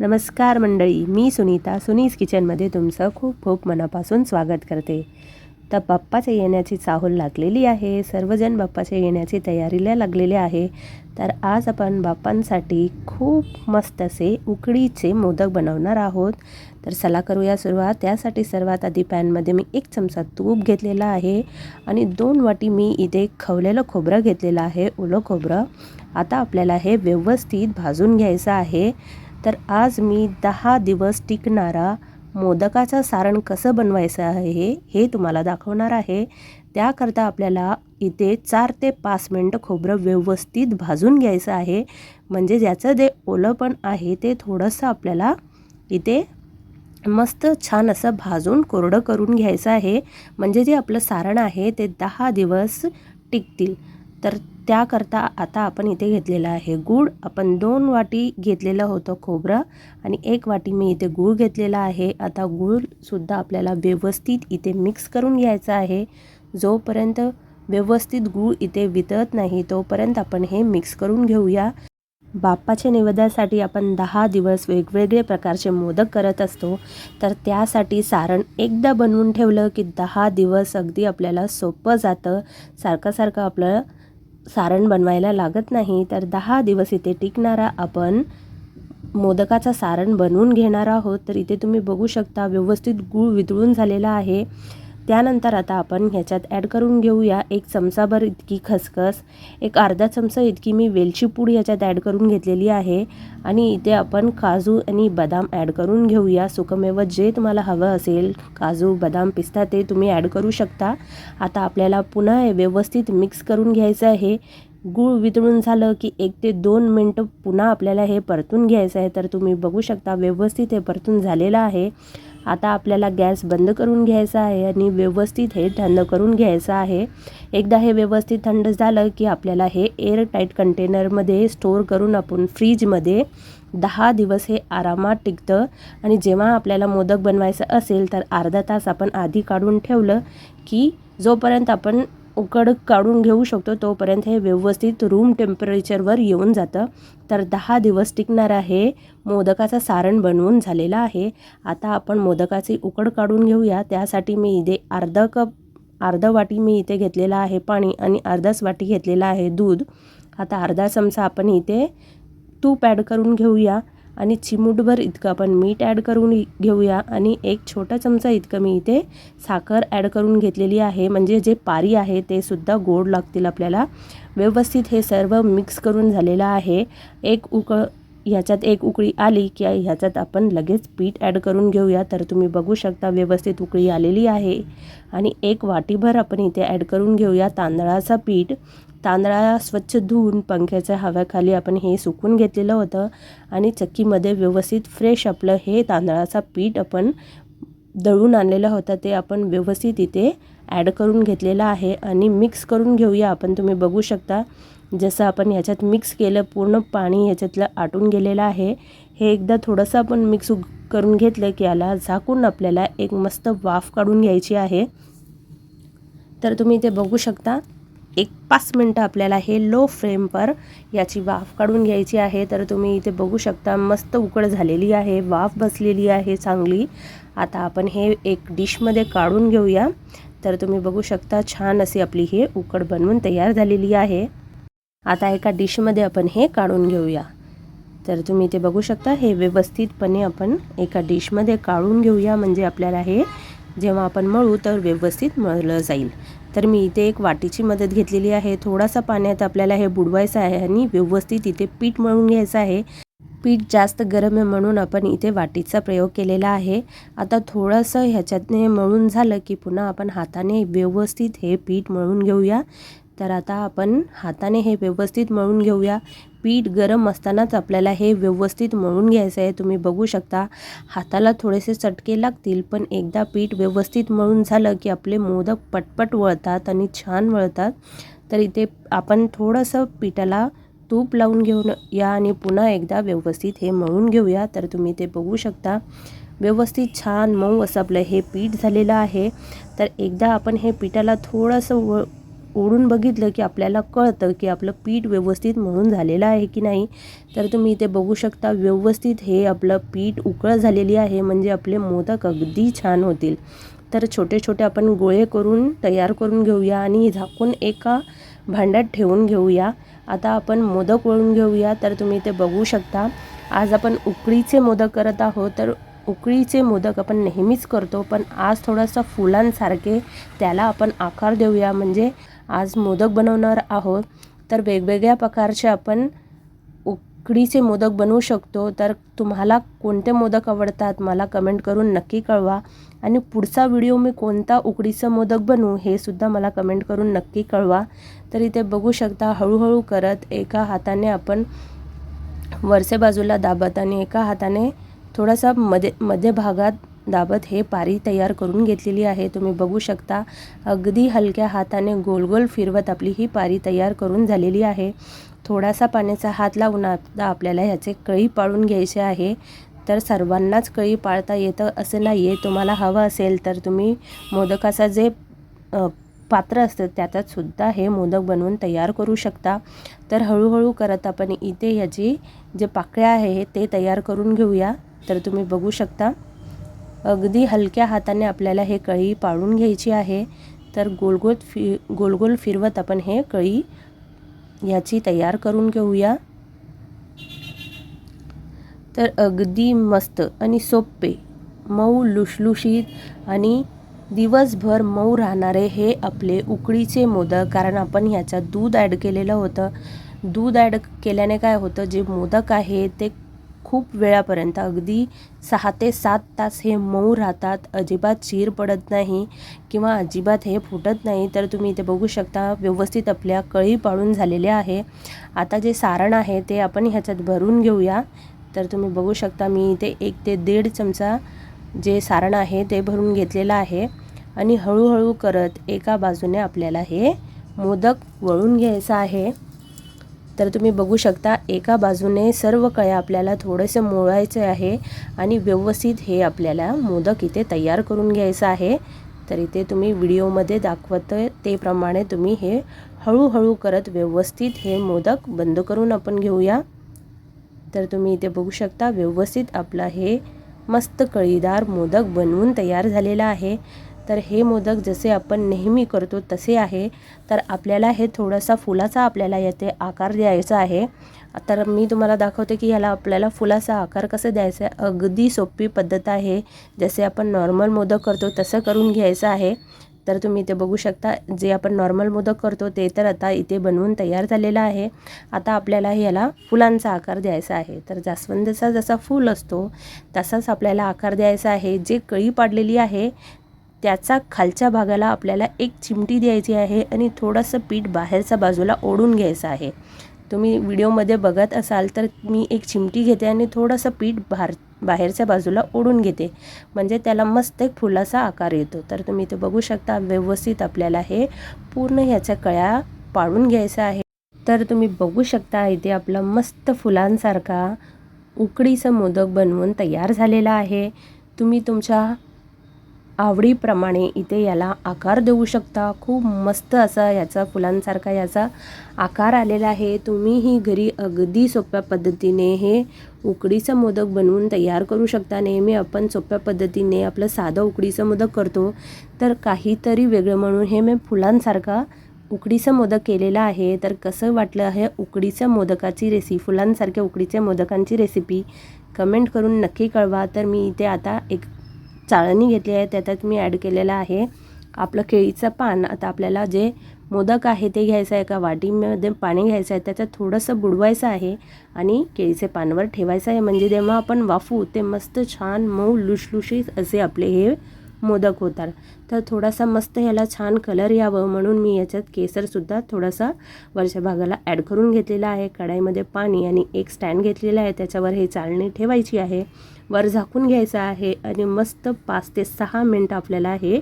नमस्कार मंडळी मी सुनीता. सुनीस किचनमध्ये तुमचं खूप खूप मनापासून स्वागत करते. तर बाप्पाच्या येण्याची चाहूल लागलेली आहे सर्वजण बाप्पाच्या येण्याची तयारीला लागलेले आहे. तर आज आपण बाप्पांसाठी खूप मस्त असे उकडीचे मोदक बनवणार आहोत. तर चला करूया सुरुवात. त्यासाठी सर्वात आधी पॅनमध्ये मी एक चमचा तूप घेतलेला आहे आणि दोन वाटी मी इथे खवलेलं खोबरं घेतलेलं आहे ओलं खोबरं. आता आपल्याला हे व्यवस्थित भाजून घ्यायचं आहे. तर आज मी दहा दिवस टिकणारा मोदकाचं सारण कसं बनवायचं आहे हे तुम्हाला दाखवणार आहे. त्याकरता आपल्याला इथे चार ते पाच मिनटं खोबरं व्यवस्थित भाजून घ्यायचं आहे. म्हणजे ज्याचं जे ओलंपण आहे ते थोडंसं आपल्याला इथे मस्त छान असं भाजून कोरडं करून घ्यायचं आहे. म्हणजे जे आपलं सारण आहे ते दहा दिवस टिकतील. तर त्याकरता आता आपण इथे घेतलेला आहे गूळ. आपण दोन वाटी घेतलेलं होतं खोबरं आणि एक वाटी मी इथे गूळ घेतलेला आहे. आता गूळसुद्धा आपल्याला व्यवस्थित इथे मिक्स करून घ्यायचं आहे. जोपर्यंत व्यवस्थित गूळ इथे वितळत नाही तोपर्यंत आपण हे मिक्स करून घेऊया. बाप्पाच्या निवेदासाठी आपण दहा दिवस वेगवेगळे प्रकारचे मोदक करत असतो. तर त्यासाठी सारण एकदा बनवून ठेवलं की दहा दिवस अगदी आपल्याला सोपं जातं. सारखं सारखं आपलं सारण बनवायला लागत नाही तर दहा दिवस इथे टिकणारा आपण मोदकाचा सारण बनवून घेणार आहोत. तर इथे तुम्ही बघू शकता व्यवस्थित गूळ वितळून झालेला आहे. त्यानंतर आता आपण ह्याच्यात ॲड करून घेऊया. एक चमचाभर इतकी खसखस एक अर्धा चमचा इतकी मी वेलची पूड याच्यात ॲड करून घेतलेली आहे. आणि इथे आपण काजू आणि बदाम ॲड करून घेऊया. सुकमेव जे तुम्हाला हवं असेल काजू बदाम पिस्ता ते तुम्ही ॲड करू शकता. आता आपल्याला पुन्हा व्यवस्थित मिक्स करून घ्यायचं आहे. गूळ वितळून झालं की एक ते दोन मिनटं पुन्हा आपल्याला हे परतून घ्यायचं आहे. तर तुम्ही बघू शकता व्यवस्थित हे परतून झालेलं आहे. आता आपल्याला गॅस बंद करून घ्यायचा आहे आणि व्यवस्थित हे थंड करून घ्यायचं आहे. एकदा हे व्यवस्थित थंड झालं की आपल्याला हे एअर टाईट कंटेनरमध्ये स्टोअर करून आपण फ्रीजमध्ये दहा दिवस हे आरामात टिकतं. आणि जेव्हा आपल्याला मोदक बनवायचं असेल तर अर्धा तास आपण आधी काढून ठेवलं की जोपर्यंत आपण उकड काढून घेऊ शकतो तोपर्यंत हे व्यवस्थित रूम टेम्परेचरवर येऊन जातं. तर दहा दिवस टिकणार आहे. मोदकाचं सारण बनवून झालेला आहे. आता आपण मोदकाची उकड काढून घेऊया. त्यासाठी मी इथे अर्धा कप अर्धा वाटी मी इथे घेतलेला आहे पाणी आणि अर्धाच वाटी घेतलेला आहे दूध. आता अर्धा चमचा आपण इथे तूप ॲड करून घेऊया. आणि चिमूटभर इतकं आपण मीठ ॲड करून घेऊया. आणि एक छोटा चमचा इतकं मी इथे साखर ॲड करून घेतलेली आहे. म्हणजे जे पारी आहे ते सुद्धा गोड लागतील आपल्याला. व्यवस्थित हे सर्व मिक्स करून झालेलं आहे. एक उक ह्याच्यात एक उकळी आली की ह्याच्यात आपण लगेच पीठ ॲड करून घेऊया. तर तुम्ही बघू शकता व्यवस्थित उकळी आलेली आहे. आणि एक वाटीभर आपण इथे ॲड करून घेऊया तांदळाचं पीठ. तांदळा स्वच्छ धुवून पंख्याच्या हव्याखाली आपण हे सुकून घेतलेलं होतं आणि चक्कीमध्ये व्यवस्थित फ्रेश आपलं हे तांदळाचा पीठ आपण दळून आणलेलं होतं. ते आपण व्यवस्थित इथे ॲड करून घेतलेलं आहे आणि मिक्स करून घेऊया. आपण तुम्ही बघू शकता जसं आपण ह्याच्यात मिक्स केलं पूर्ण पाणी ह्याच्यातलं आटून गेलेलं आहे. हे एकदा थोडंसं आपण मिक्स करून घेतलं की याला झाकून आपल्याला एक मस्त वाफ काढून घ्यायची आहे. तर तुम्ही ते बघू शकता एक पाच मिनटं आपल्याला हे लो फ्लेमवर याची वाफ काढून घ्यायची आहे. तर तुम्ही इथे बघू शकता मस्त उकड झालेली आहे वाफ बसलेली आहे चांगली. आता आपण हे एक डिशमध्ये काढून घेऊया. तर तुम्ही बघू शकता छान अशी आपली हे उकड बनवून तयार झालेली आहे. आता एका डिशमध्ये आपण हे काढून घेऊया. तर तुम्ही इथे बघू शकता हे व्यवस्थितपणे आपण एका डिशमध्ये काढून घेऊया. म्हणजे आपल्याला हे जेव्हा आपण मळू तर व्यवस्थित मळलं जाईल. तर मी इथे एक वाटीची मदत घेतलेली आहे. थोडासा पाण्यात आपल्याला हे बुडवायचं आहे आणि व्यवस्थित इथे पीठ मळून घ्यायचं आहे. पीठ जास्त गरम आहे म्हणून आपण इथे वाटीचा प्रयोग केलेला आहे. आता थोडंसं ह्याच्यातने मळून झालं की पुन्हा आपण हाताने व्यवस्थित हे पीठ मळून घेऊया. तर आता आपण हाताने हे व्यवस्थित मळून घेऊया. पीठ गरम असतानाच आपल्याला हे व्यवस्थित मळून घ्यायचं आहे. तुम्ही बघू शकता हाताला थोडेसे चटके लागतील पण एकदा पीठ व्यवस्थित मळून झालं की आपले मोदक पटपट वळतात आणि छान वळतात तर इथे आपण थोडंसं पिठाला तूप लावून घेऊन या आणि पुन्हा एकदा व्यवस्थित हे मळून घेऊया. तर तुम्ही ते बघू शकता. व्यवस्थित छान मऊ असं आपलं हे पीठ झालेलं आहे. तर एकदा आपण हे पिठाला थोडंसं व ओढून बघितलं की आपल्याला कळतं की आपलं पीठ व्यवस्थित मळून झालेलं आहे की नाही. तर तुम्ही इथे बघू शकता व्यवस्थित हे आपलं पीठ उकळ झालेली आहे म्हणजे आपले मोदक अगदी छान होतील. तर छोटे छोटे आपण गोळे करून तयार करून घेऊया आणि झाकून एका भांड्यात ठेवून घेऊया. आता आपण मोदक वळून घेऊया. तर तुम्ही ते बघू शकता आज आपण उकळीचे मोदक करत आहोत. तर उकळीचे मोदक आपण नेहमीच करतो पण आज थोडासा फुलांसारखे त्याला आपण आकार देऊया. म्हणजे आज मोदक बनवणार आहोत. तर वेगवेगळ्या प्रकारचे आपण उकडीचे मोदक बनवू शकतो. तर तुम्हाला कोणते मोदक आवडतात मला कमेंट करून नक्की कळवा. आणि पुढचा व्हिडिओ मी कोणता उकडीचं मोदक बनवू हे सुद्धा मला कमेंट करून नक्की कळवा. तर इथे बघू शकता हळूहळू करत एका हाताने आपण वरसे बाजूला दाबत आणि एका हाताने थोडासा मध्ये मध्यभागात दाबत हे पारी तयार करून घेतलेली आहे. तुम्ही बघू शकता अगदी हलक्या हाताने गोल गोल फिरवत आपली ही पारी तयार करून झालेली आहे. थोडासा पाण्याचा हात लावून आता आपल्याला ह्याचे कळी पाळून घ्यायचे आहे. तर सर्वांनाच कळी पाळता येतं असं नाही आहे तुम्हाला हवं असेल तर तुम्ही मोदकाचा जे पात्र असतं त्याच्यात सुद्धा हे मोदक बनवून तयार करू शकता. तर हळूहळू करत आपण इथे ह्याची जे पाकळ्या आहे ते तयार करून घेऊया. तर तुम्ही बघू शकता अगदी हलक्या हाताने आपल्याला हे कळी पाळून घ्यायची आहे. तर गोलगोल फि गोलगोल फिरवत आपण हे कळी याची तयार करून घेऊया. तर अगदी मस्त आणि सोपे मऊ लुशलुशीत आणि दिवसभर मऊ राहणारे हे आपले उकडीचे मोदक. कारण आपण ह्याच्यात दूध ॲड केलेलं होतं. दूध ॲड केल्याने काय होतं? जे मोदक आहे ते खूप वेळापर्यंत. अगदी सहा ते सात तास हे मऊ राहतात. अजिबात चीर पडत नाही किंवा अजिबात हे फुटत नाही. तर तुम्ही इथे बघू शकता व्यवस्थित आपल्या कळी पाळून झालेले आहे. आता जे सारण आहे ते आपण ह्याच्यात भरून घेऊया. तर तुम्ही बघू शकता मी इथे एक ते दीड चमचा जे सारण आहे ते भरून घेतलेलं आहे. आणि हळूहळू करत एका बाजूने आपल्याला हे मोदक वळून घ्यायचं आहे. तर तुम्ही बघू शकता एका बाजूने सर्व कळ्या आपल्याला थोडंसं मोळायचं आहे आणि व्यवस्थित हे आपल्याला मोदक इथे तयार करून घ्यायचं आहे. तर इथे तुम्ही व्हिडिओमध्ये दाखवत ते प्रमाणे तुम्ही हे हळूहळू करत व्यवस्थित हे मोदक बंद करून आपण घेऊया. तर तुम्ही इथे बघू शकता व्यवस्थित आपला हे मस्त कळीदार मोदक बनवून तयार झालेला आहे. तर हे मोदक जसे आपण नेहमी करतो तसे आहे. तर आपल्याला हे थोडासा फुलाचा आपल्याला येथे आकार द्यायचा आहे. तर मी तुम्हाला दाखवते की ह्याला आपल्याला फुलाचा आकार कसं द्यायचा आहे. अगदी सोपी पद्धत आहे. जसे आपण नॉर्मल मोदक करतो तसं करून घ्यायचं आहे. तर तुम्ही इथे बघू शकता जे आपण नॉर्मल मोदक करतो ते तर आता इथे बनवून तयार झालेलं आहे. आता आपल्याला याला फुलांचा आकार द्यायचा आहे. तर जास्वंदचा जसा फूल असतो तसाच आपल्याला आकार द्यायचा आहे. जे कळी पाडलेली आहे त्याचा खालच्या भागाला आपल्याला एक चिमटी द्यायची आहे आणि थोडंसं पीठ बाहेरच्या बाजूला ओढून घ्यायचं आहे. तुम्ही व्हिडिओमध्ये बघत असाल तर मी एक चिमटी घेते आणि थोडंसं पीठ बाहेर बाहेरच्या बाजूला ओढून घेते. म्हणजे त्याला मस्त एक फुलाचा आकार येतो. तर तुम्ही इथे बघू शकता व्यवस्थित आपल्याला हे पूर्ण ह्याच्या कळ्या पाडून घ्यायचं आहे. तर तुम्ही बघू शकता इथे आपला मस्त फुलांसारखा उकडीचं मोदक बनवून तयार झालेला आहे. तुम्ही तुमच्या आवडीप्रमाणे इथे याला आकार देऊ शकता. खूप मस्त असा याचा फुलांसारखा याचा आकार आलेला आहे. तुम्हीही घरी अगदी सोप्या पद्धतीने हे उकडीचं मोदक बनवून तयार करू शकता. नेहमी आपण सोप्या पद्धतीने आपलं साधं उकडीचं मोदक करतो. तर काहीतरी वेगळं म्हणून हे मी फुलांसारखा उकडीचं मोदक केलेलं आहे. तर कसं वाटलं आहे उकडीच्या मोदकाची रेसिपी फुलांसारख्या उकडीच्या मोदकांची रेसिपी कमेंट करून नक्की कळवा. तर मी इथे आता एक चाळणी घेतली आहे त्याच्यात मी ॲड केलेलं आहे आपलं केळीचं पान. आता आपल्याला जे मोदक आहे ते घ्यायचं आहे एका वाटीमध्ये पाणी घ्यायचं आहे त्याच्यात थोडंसं बुडवायचं आहे आणि केळीचे पानवर ठेवायचं आहे. म्हणजे जेव्हा आपण वाफू ते मस्त छान मऊ लुशलुशीत असे आपले हे मोदक होतात. तर थोडासा मस्त ह्याला छान कलर यावं म्हणून मी याच्यात केसरसुद्धा थोडासा वरच्या भागाला ॲड करून घेतलेला आहे. कढाईमध्ये पाणी आणि एक स्टँड घेतलेला आहे. त्याच्यावर हे चाळणी ठेवायची आहे. वर झाकून घ्यायचं आहे आणि मस्त पाच ते सहा मिनटं आपल्याला हे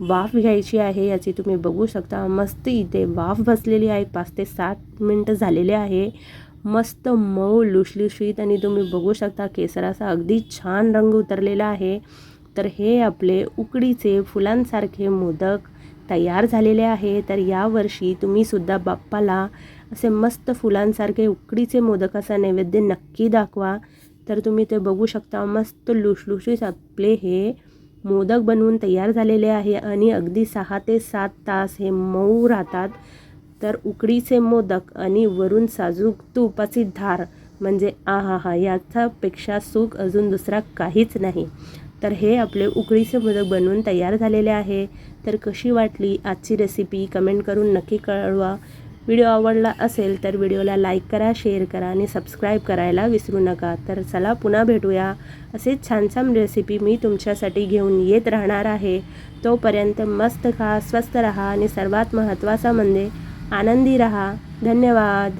वाफ घ्यायची आहे. याची तुम्ही बघू शकता. मस्त इथे वाफ बसलेली आहे. पाच ते सात मिनटं झालेले आहे. मस्त मऊ लुशलुशीत आणि तुम्ही बघू शकता केसराचा अगदी छान रंग उतरलेला आहे. तर हे आपले उकडीचे फुलांसारखे मोदक तयार झालेले आहे. तर यावर्षी तुम्हीसुद्धा बाप्पाला असे मस्त फुलांसारखे उकडीचे मोदक असा नैवेद्य नक्की दाखवा. तर तुम्ही ते बघू शकता मस्त लुसलुशीत आपले हे मोदक बनवून तयार झालेले आहे. आणि अगदी सहा ते सात तास हे मऊ राहतात. तर उकडीचे मोदक आणि वरून साजूक तुपाची धार म्हणजे आ हा हा याच्यापेक्षा सुख अजून दुसरा काहीच नाही. तर हे आपले उकडीचे मोदक बनवून तयार झालेले आहे. तर कशी वाटली आजची रेसिपी कमेंट करून नक्की कळवा. व्हिडिओ आवडला असेल तर व्हिडिओला लाईक करा शेअर करा आणि सबस्क्राईब करायला विसरू नका. तर चला पुन्हा भेटूया. असेच छान छान रेसिपी मी तुमच्यासाठी घेऊन येत राहणार आहे. तोपर्यंत मस्त खा स्वस्त रहा आणि सर्वात महत्त्वाचा म्हणजे आनंदी रहा. धन्यवाद.